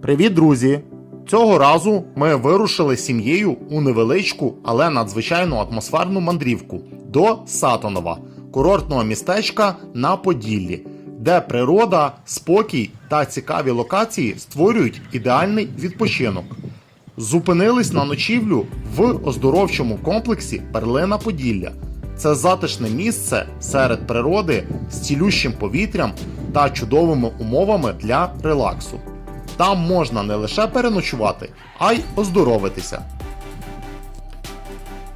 Привіт, друзі! Цього разу ми вирушили сім'єю у невеличку, але надзвичайно атмосферну мандрівку до Сатонова, курортного містечка на Поділлі, де природа, спокій та цікаві локації створюють ідеальний відпочинок. Зупинились на ночівлю в оздоровчому комплексі Перлина Поділля. Це затишне місце серед природи з цілющим повітрям та чудовими умовами для релаксу. Там можна не лише переночувати, а й оздоровитися.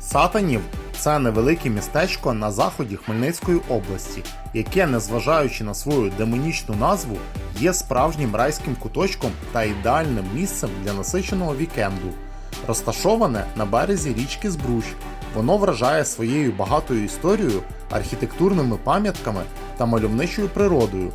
Сатанів це невелике містечко на заході Хмельницької області, яке, незважаючи на свою демонічну назву, є справжнім райським куточком та ідеальним місцем для насиченого вікенду. Розташоване на березі річки Збруч, воно вражає своєю багатою історією, архітектурними пам'ятками та мальовничою природою.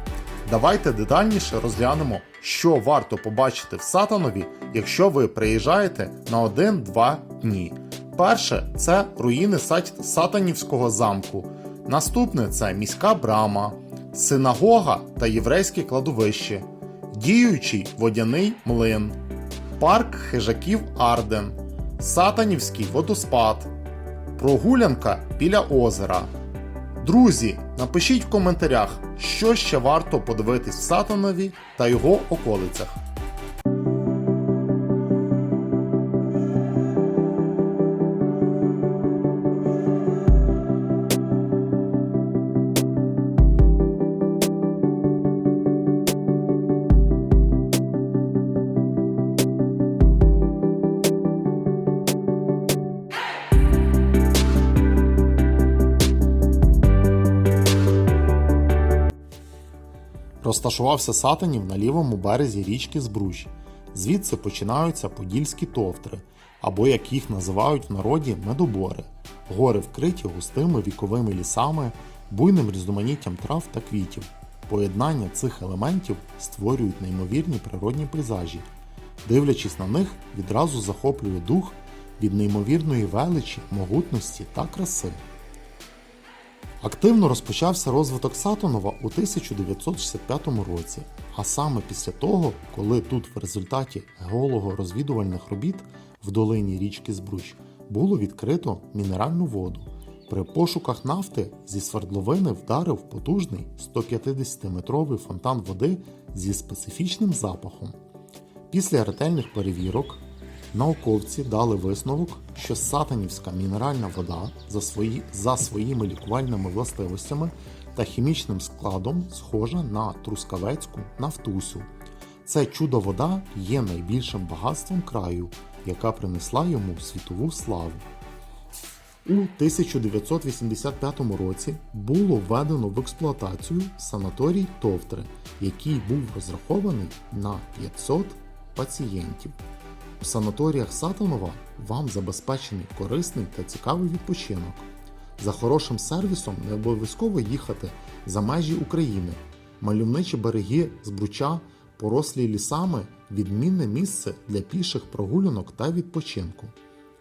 Давайте детальніше розглянемо, що варто побачити в Сатанові, якщо ви приїжджаєте на 1-2 дні. Перше це руїни Сатанівського замку. Наступне це міська брама, синагога та єврейське кладовище, діючий водяний млин, парк хижаків Арден, Сатанівський водоспад, прогулянка біля озера. Друзі, напишіть в коментарях, що ще варто подивитись в Сатанові та його околицях. Розташувався Сатанів на лівому березі річки Збруч. Звідси починаються подільські товтри, або як їх називають в народі медобори. Гори вкриті густими віковими лісами, буйним різноманіттям трав та квітів. Поєднання цих елементів створюють неймовірні природні пейзажі. Дивлячись на них, відразу захоплює дух від неймовірної величі, могутності та краси. Активно розпочався розвиток Сатонова у 1965 році, а саме після того, коли тут в результаті геолого-розвідувальних робіт в долині річки Збруч було відкрито мінеральну воду. При пошуках нафти зі свердловини вдарив потужний 150-метровий фонтан води зі специфічним запахом. Після ретельних перевірок науковці дали висновок, що сатанівська мінеральна вода за, свої, за своїми лікувальними властивостями та хімічним складом схожа на трускавецьку нафтусю. Це чудо вода є найбільшим багатством краю, яка принесла йому світову славу. У 1985 році було введено в експлуатацію санаторій Товтри, який був розрахований на 500 пацієнтів. У санаторіях Сатанова вам забезпечений корисний та цікавий відпочинок. За хорошим сервісом не обов'язково їхати за межі України. Мальовничі береги Збруча, порослі лісами, відмінне місце для піших прогулянок та відпочинку.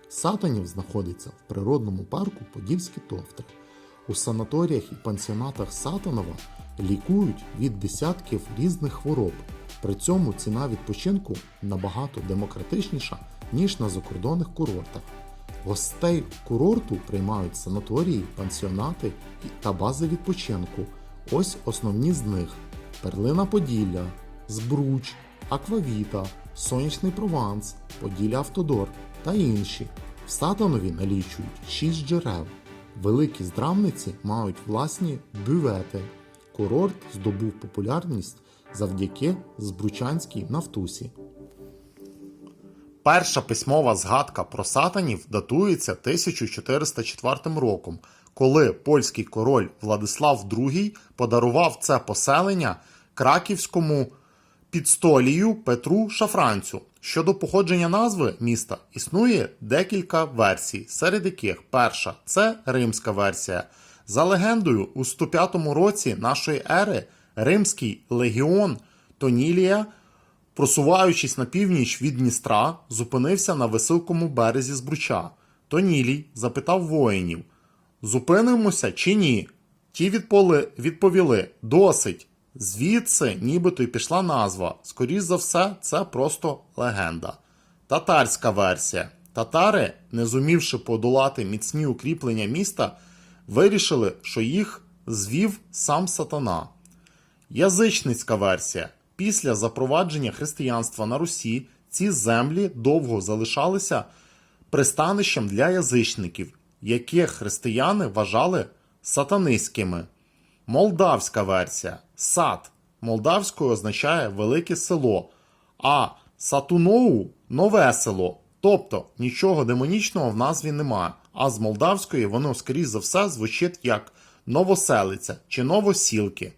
Сатанів знаходиться в природному парку Подільські товтри. У санаторіях і пансіонатах Сатанова лікують від десятків різних хвороб. При цьому ціна відпочинку набагато демократичніша, ніж на закордонних курортах. Гостей курорту приймають санаторії, пансіонати та бази відпочинку. Ось основні з них: Перлина Поділля, Збруч, Аквавіта, Сонячний Прованс, Поділля Автодор та інші. В Сатанові налічують 6 джерел. Великі здравниці мають власні бювети. Курорт здобув популярність завдяки Збручанській нафтусі. Перша письмова згадка про сатанів датується 1404 роком, коли польський король Владислав II подарував це поселення краківському підстолію Петру Шафранцю. Щодо походження назви міста існує декілька версій, серед яких перша це римська версія. За легендою, у 105 році нашої ери римський легіон Тонілія просуваючись на північ від Дністра, зупинився на високому березі Збруча. Тонілій запитав воїнів: Зупинимося чи ні? Ті відполи, відповіли: Досить. Звідси нібито й пішла назва. Скоріш за все, це просто легенда. Татарська версія. Татари, не зумівши подолати міцні укріплення міста, вирішили, що їх звів сам сатана. Язичницька версія. Після запровадження християнства на Русі ці землі довго залишалися пристанищем для язичників, яких християни вважали сатанистськими. Молдавська версія. Сад молдавською означає велике село, а Сатуноу нове село. Тобто нічого демонічного в назві немає. А з молдавської воно, скоріш за все, звучить як новоселиця чи новосілки.